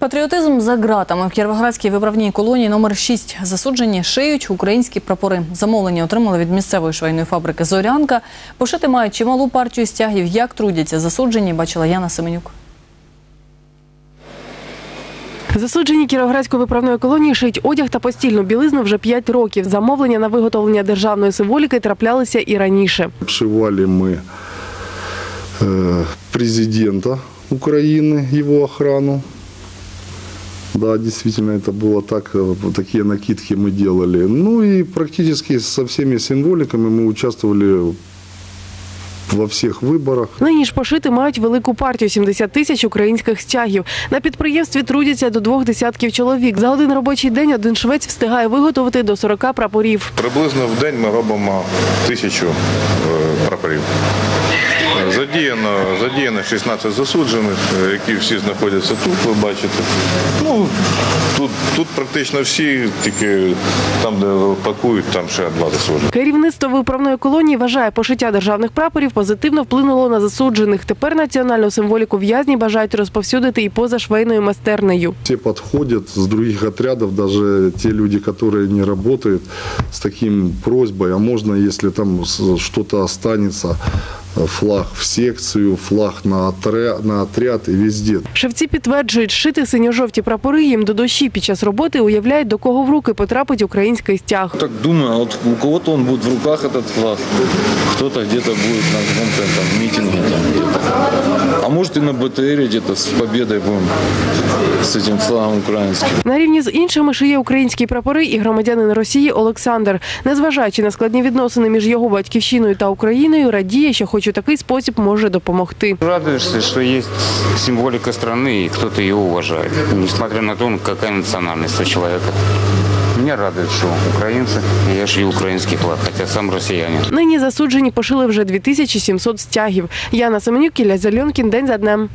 Патріотизм за ґратами в Кіровоградській виправній колонії номер 6 засуджені шиють українські прапори. Замовлення отримали від місцевої швейної фабрики Зорянка. Пошити мають чималу партію стягів. Як трудяться засуджені, бачила Яна Семенюк. Засуджені Кіровоградської виправної колонії шиють одяг та постільну білизну вже 5 років. Замовлення на виготовлення державної символіки траплялися і раніше. Обшивали мы э, президента Украины, его охрану. Да, действительно, это было так, э, вот такие накидки мы делали. Ну и практически со всеми символиками мы участвовали во всех выборах. Нині ж пошити мають велику партію 70 тисяч українських стягів. На підприємстві трудяться до двох десятків чоловік. За один робочий день один швець встигає виготовити до 40 прапорів. Приблизно в день ми робимо тисячу е, прапорів. Задіяно, задіяно 16 засуджених, які всі знаходяться тут, ви бачите. Ну, тут, тут практично всі, тільки там, де пакують, там ще два засуджені. Керівництво виправної колонії вважає, пошиття державних прапорів позитивно вплинуло на засуджених. Тепер національну символіку в'язні бажають розповсюдити і поза швейною майстернею. Все подходят с других отрядов, даже те люди, которые не работают, с таким просьбой, а можно, если там останется, э, флаг в секцію, флаг на отряд, на отряд і везде. Шевці підтверджують, шити синьо-жовті прапори їм до душі під час роботи уявляють, до кого в руки потрапить український стяг. Так думаю, от у кого-то він буде в руках этот флаг, хто-то где-то будет на там митинге там может и на БТРе где-то с победой будем с этим флагом украинским. На рівні з іншими шиє українські прапори і громадянин Росії Олександр. Незважаючи на складні відносини між його батьківщиною та Україною, радіє, що хоч у такий спосіб може допомогти. Радуешься, что есть символика страны, и кто-то ее уважает. Несмотря на то, какая национальность у человека. Меня радует, що українці, я і український флаг, хоча сам росіянин. Нині засуджені пошили вже 2700 стягів. Яна Семенюк, Ілля Зальонкін, День за днем.